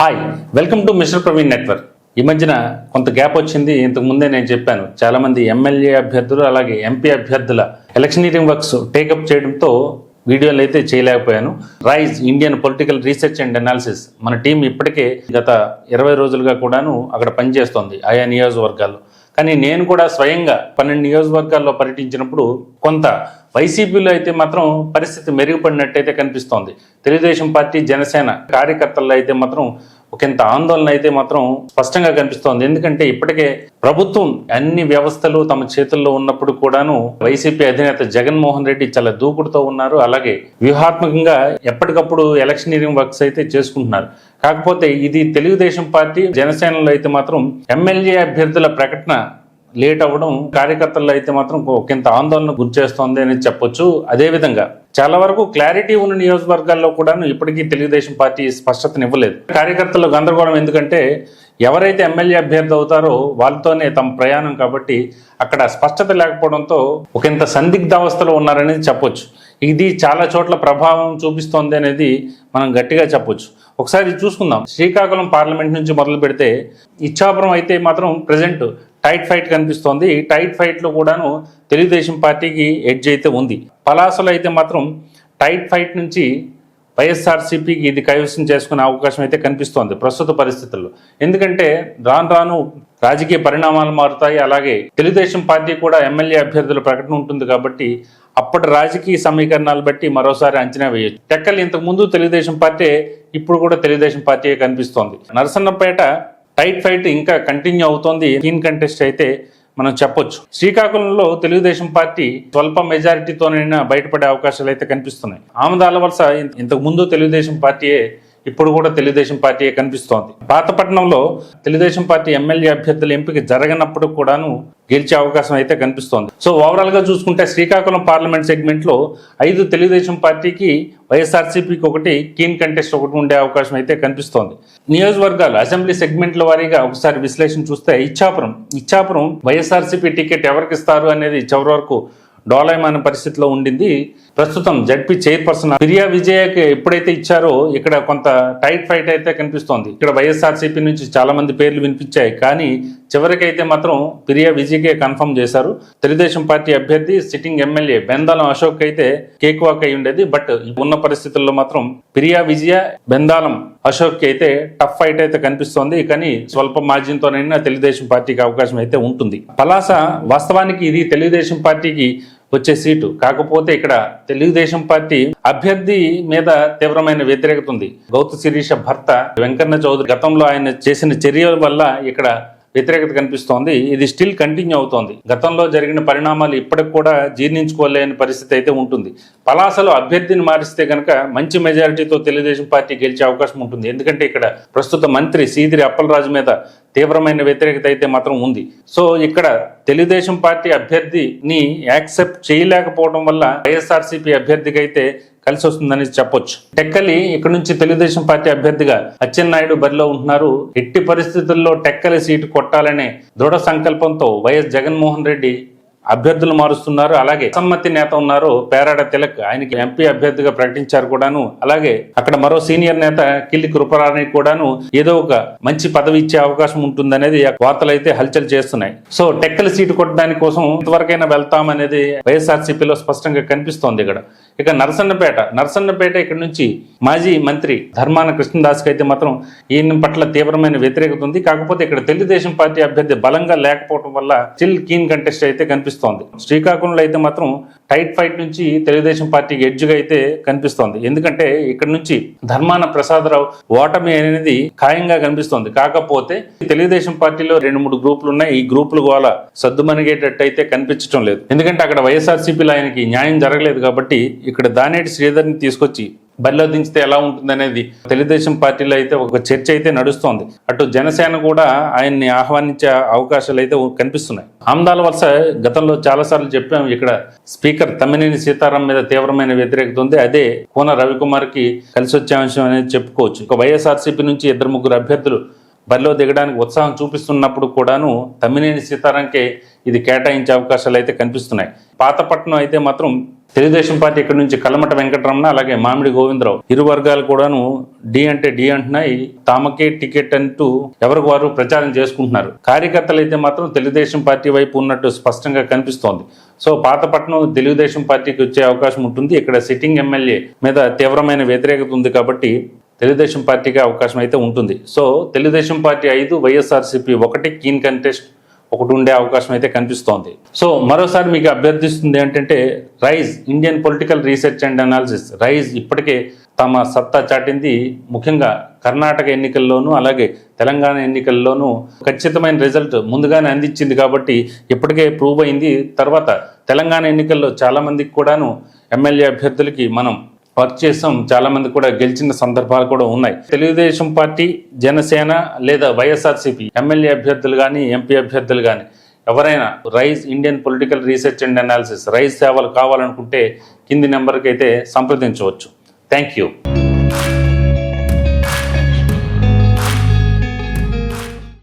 Hi welcome to mister Praveen network ఈ మధ్యన కొంత గ్యాప్ వచ్చింది. ఇంతకు ముందే నేను చెప్పాను చాలామంది ఎమ్మెల్యే అభ్యర్థులు అలాగే ఎంపీ అభ్యర్థుల ఎలక్షనీరింగ్ వర్క్స్ టేకప్ చేయడంతో వీడియోలు అయితే చేయలేకపోయాను. Rise Indian political research and analysis మన టీం ఇప్పటికే గత ఇరవై రోజులుగా కూడాను అక్కడ పనిచేస్తోంది. ఆయా నియోజకవర్గాల్లో. కానీ నేను కూడా స్వయంగా పన్నెండు నియోజకవర్గాల్లో పర్యటించినప్పుడు కొంత వైసీపీలో అయితే మాత్రం పరిస్థితి మెరుగుపడినట్టయితే కనిపిస్తోంది. తెలుగుదేశం పార్టీ జనసేన కార్యకర్తల్లో అయితే మాత్రం ఒకంత ఆందోళన అయితే మాత్రం స్పష్టంగా కనిపిస్తోంది. ఎందుకంటే ఇప్పటికే ప్రభుత్వం అన్ని వ్యవస్థలు తమ చేతుల్లో ఉన్నప్పుడు కూడాను వైసీపీ అధినేత జగన్మోహన్ రెడ్డి చాలా దూకుడుతో ఉన్నారు. అలాగే వ్యూహాత్మకంగా ఎప్పటికప్పుడు ఎలక్షనీరింగ్ వర్క్స్ అయితే చేసుకుంటున్నారు. కాకపోతే ఇది తెలుగుదేశం పార్టీ జనసేనలో అయితే మాత్రం ఎమ్మెల్యే అభ్యర్థుల ప్రకటన లేట్ అవ్వడం కార్యకర్తల్లో అయితే మాత్రం ఒకంత ఆందోళన గురిచేస్తోంది అని చెప్పొచ్చు. అదేవిధంగా చాలా వరకు క్లారిటీ ఉన్న నియోజకవర్గాల్లో కూడా ఇప్పటికీ తెలుగుదేశం పార్టీ స్పష్టతనివ్వలేదు కార్యకర్తలు గందరగోళం ఎందుకంటే ఎవరైతే ఎమ్మెల్యే అభ్యర్థి అవుతారో వాళ్ళతోనే తమ ప్రయాణం కాబట్టి అక్కడ స్పష్టత లేకపోవడంతో ఒకంత సందిగ్ధావస్థలో ఉన్నారనేది చెప్పొచ్చు. ఇది చాలా చోట్ల ప్రభావం చూపిస్తోంది అనేది మనం గట్టిగా చెప్పొచ్చు. ఒకసారి చూసుకుందాం. శ్రీకాకుళం పార్లమెంట్ నుంచి మొదలు పెడితే ఇచ్చాపురం అయితే మాత్రం ప్రజెంట్ టైట్ ఫైట్ కనిపిస్తోంది. ఈ టైట్ ఫైట్లో కూడాను తెలుగుదేశం పార్టీకి ఎడ్జ్ అయితే ఉంది. పలాసలో అయితే మాత్రం టైట్ ఫైట్ నుంచి వైఎస్ఆర్సీపీకి ఇది కైవసం చేసుకునే అవకాశం అయితే కనిపిస్తోంది ప్రస్తుత పరిస్థితుల్లో. ఎందుకంటే రాను రాను రాజకీయ పరిణామాలు మారుతాయి. అలాగే తెలుగుదేశం పార్టీ కూడా ఎమ్మెల్యే అభ్యర్థుల ప్రకటన ఉంటుంది కాబట్టి అప్పటి రాజకీయ సమీకరణాలు బట్టి మరోసారి అంచనా వేయచ్చు. టెక్కలు ఇంతకు ముందు తెలుగుదేశం పార్టీ ఇప్పుడు కూడా తెలుగుదేశం పార్టీ కనిపిస్తోంది. నరసన్నపేట టైట్ ఫైట్ ఇంకా కంటిన్యూ అవుతోంది. కీన్ కంటెస్ట్ అయితే మనం చెప్పొచ్చు. శ్రీకాకుళంలో తెలుగుదేశం పార్టీ స్వల్ప మెజారిటీతోనైనా బయటపడే అవకాశాలు అయితే కనిపిస్తున్నాయి. ఆమదాల వలస ఇంతకు ముందు తెలుగుదేశం పార్టీయే ఇప్పుడు కూడా తెలుగుదేశం పార్టీ కనిపిస్తోంది. పాతపట్నంలో తెలుగుదేశం పార్టీ ఎమ్మెల్యే అభ్యర్థుల ఎంపిక జరగనప్పుడు కూడాను గెలిచే అవకాశం అయితే కనిపిస్తోంది. సో ఓవరాల్గా చూసుకుంటే శ్రీకాకుళం పార్లమెంట్ సెగ్మెంట్లో ఐదు తెలుగుదేశం పార్టీకి వైఎస్ఆర్సీపీకి ఒకటి కీన్ కంటెస్ట్ ఒకటి ఉండే అవకాశం అయితే కనిపిస్తోంది. నియోజకవర్గాలు అసెంబ్లీ సెగ్మెంట్ల వారీగా ఒకసారి విశ్లేషణ చూస్తే ఇచ్చాపురం ఇచ్చాపురం వైఎస్ఆర్సీపీ టికెట్ ఎవరికి ఇస్తారు అనేది చివరి వరకు డోలాయమాన పరిస్థితిలో ఉండింది. ప్రస్తుతం జడ్పీ చైర్పర్సన్ ప్రియా విజయకి ఎప్పుడైతే ఇచ్చారో ఇక్కడ కొంత టైట్ ఫైట్ అయితే కనిపిస్తోంది. ఇక్కడ వైఎస్ఆర్సీపీ నుంచి చాలా మంది పేర్లు వినిపించాయి. కానీ చివరికైతే మాత్రం ప్రియా విజయ్కే కన్ఫర్మ్ చేశారు. తెలుగుదేశం పార్టీ అభ్యర్థి సిట్టింగ్ ఎమ్మెల్యే బెందాలం అశోక్ అయితే కేక్ వాక్ అయి ఉండేది. బట్ ఉన్న పరిస్థితుల్లో మాత్రం ప్రియా విజయ బెందాలం అశోక్ అయితే టఫ్ ఫైట్ అయితే కనిపిస్తోంది. కానీ స్వల్ప మార్జిన్తోనైనా తెలుగుదేశం పార్టీకి అవకాశం అయితే ఉంటుంది. పలాస వాస్తవానికి ఇది తెలుగుదేశం పార్టీకి వచ్చే సీటు. కాకపోతే ఇక్కడ తెలుగుదేశం పార్టీ అభ్యర్థి మీద తీవ్రమైన వ్యతిరేకత ఉంది. గౌతు శిరీష భర్త వెంకన్న చౌదరి గతంలో ఆయన చేసిన చర్యల వల్ల ఇక్కడ వ్యతిరేకత కనిపిస్తోంది. ఇది స్టిల్ కంటిన్యూ అవుతోంది. గతంలో జరిగిన పరిణామాలు ఇప్పటికి కూడా జీర్ణించుకోలేని పరిస్థితి అయితే ఉంటుంది. పలాసలో అభ్యర్థిని మారిస్తే కనుక మంచి మెజారిటీతో తెలుగుదేశం పార్టీ గెలిచే అవకాశం ఉంటుంది. ఎందుకంటే ఇక్కడ ప్రస్తుత మంత్రి సీదిరి అప్పలరాజు మీద తీవ్రమైన వ్యతిరేకత అయితే మాత్రం ఉంది. సో ఇక్కడ తెలుగుదేశం పార్టీ అభ్యర్థిని యాక్సెప్ట్ చేయలేకపోవడం వల్ల వైఎస్ఆర్సీపీ అభ్యర్థికి అయితే కలిసి వస్తుందని చెప్పొచ్చు. టెక్కలి ఇక్కడ నుంచి తెలుగుదేశం పార్టీ అభ్యర్థిగా అచ్చెన్నాయుడు బరిలో ఉంటున్నారు. ఎట్టి పరిస్థితుల్లో టెక్కలి సీటు కొట్టాలనే దృఢ సంకల్పంతో వైఎస్ జగన్మోహన్ రెడ్డి అభ్యర్థులు మారుస్తున్నారు. అలాగే అసమ్మతి నేత ఉన్నారు. పేరాడ తిలక్ ఆయనకి ఎంపీ అభ్యర్థిగా ప్రకటించారు కూడాను. అలాగే అక్కడ మరో సీనియర్ నేత కిల్లి కృపరాని కూడాను ఏదో ఒక మంచి పదవి ఇచ్చే అవకాశం ఉంటుందనేది వార్తలు అయితే హల్చల్ చేస్తున్నాయి. సో టెక్కల సీటు కొట్టడాని కోసం ఇంతవరకైనా వెళ్తామనేది వైఎస్ఆర్సీపీలో స్పష్టంగా కనిపిస్తోంది ఇక్కడ. ఇక నరసన్నపేట నరసన్నపేట ఇక్కడ నుంచి మాజీ మంత్రి ధర్మాన కృష్ణదాస్కి అయితే మాత్రం ఈయన పట్ల తీవ్రమైన వ్యతిరేకత ఉంది. కాకపోతే ఇక్కడ తెలుగుదేశం పార్టీ అభ్యర్థి బలంగా లేకపోవడం వల్ల స్టిల్ కీన్ కంటెస్ట్ అయితే కనిపిస్తుంది. శ్రీకాకుళంలో అయితే మాత్రం టైట్ ఫైట్ నుంచి తెలుగుదేశం పార్టీకి ఎడ్జ్గా అయితే కనిపిస్తోంది. ఎందుకంటే ఇక్కడ నుంచి ధర్మాన ప్రసాదరావు ఓటమి అనేది ఖాయంగా కనిపిస్తోంది. కాకపోతే తెలుగుదేశం పార్టీలో రెండు మూడు గ్రూపులు ఉన్నాయి. ఈ గ్రూపులు గోల సద్దుమణిగేటట్టు అయితే కనిపించడం లేదు. ఎందుకంటే అక్కడ వైఎస్ఆర్సీపీలో ఆయనకి న్యాయం జరగలేదు కాబట్టి ఇక్కడ దానేటి శ్రీధర్ని తీసుకొచ్చి బరిలో దించితే ఎలా ఉంటుందనేది తెలుగుదేశం పార్టీలో అయితే ఒక చర్చ అయితే నడుస్తోంది. అటు జనసేన కూడా ఆయన్ని ఆహ్వానించే అవకాశాలు అయితే కనిపిస్తున్నాయి. ఆమ్దాల వలస గతంలో చాలాసార్లు చెప్పాం ఇక్కడ స్పీకర్ తమ్మినేని సీతారాం మీద తీవ్రమైన వ్యతిరేకత ఉంది. అదే కోన రవికుమార్కి కలిసి వచ్చే అంశం అనేది చెప్పుకోవచ్చు. ఇక వైఎస్ఆర్సీపీ నుంచి ఇద్దరు ముగ్గురు అభ్యర్థులు బరిలో దిగడానికి ఉత్సాహం చూపిస్తున్నప్పుడు కూడాను తమ్మినేని సీతారాంకే ఇది కేటాయించే అవకాశాలు అయితే కనిపిస్తున్నాయి. పాతపట్నం అయితే మాత్రం తెలుగుదేశం పార్టీ ఇక్కడ నుంచి కలమట వెంకటరమణ అలాగే మామిడి గోవిందరావు ఇరు వర్గాలు కూడాను డి అంటే డి అంటున్నాయి. తామకే టికెట్ అంటూ ఎవరికి వారు ప్రచారం చేసుకుంటున్నారు. కార్యకర్తలు అయితే మాత్రం తెలుగుదేశం పార్టీ వైపు ఉన్నట్టు స్పష్టంగా కనిపిస్తోంది. సో పాతపట్నం తెలుగుదేశం పార్టీకి వచ్చే అవకాశం ఉంటుంది. ఇక్కడ సిట్టింగ్ ఎమ్మెల్యే మీద తీవ్రమైన వ్యతిరేకత ఉంది కాబట్టి తెలుగుదేశం పార్టీకి అవకాశం అయితే ఉంటుంది. సో తెలుగుదేశం పార్టీ ఐదు వైఎస్ఆర్సీపీ ఒకటి కీన్ కంటెస్ట్ ఒకటి ఉండే అవకాశం అయితే కనిపిస్తోంది. సో మరోసారి మీకు అభ్యర్థిస్తుంది ఏంటంటే Rise Indian political research and analysis. Rise ఇప్పటికే తమ సత్తా చాటింది. ముఖ్యంగా కర్ణాటక ఎన్నికల్లోనూ అలాగే తెలంగాణ ఎన్నికల్లోనూ ఖచ్చితమైన రిజల్ట్ ముందుగానే అందించింది కాబట్టి ఇప్పటికే ప్రూవ్ అయింది. తర్వాత తెలంగాణ ఎన్నికల్లో చాలా మందికి కూడాను ఎమ్మెల్యే అభ్యర్థులకి మనం పరిచయం చేసాం చాలా మంది కూడా గెలిచిన సందర్భాలు కూడా ఉన్నాయి. తెలుగుదేశం పార్టీ జనసేన లేదా వైఎస్ఆర్సీపీ ఎమ్మెల్యే అభ్యర్థులు కానీ ఎంపీ అభ్యర్థులు కానీ ఎవరైనా Rise Indian political research and analysis Rise సేవలు కావాలనుకుంటే కింది నెంబర్కి అయితే సంప్రదించవచ్చు. Thank you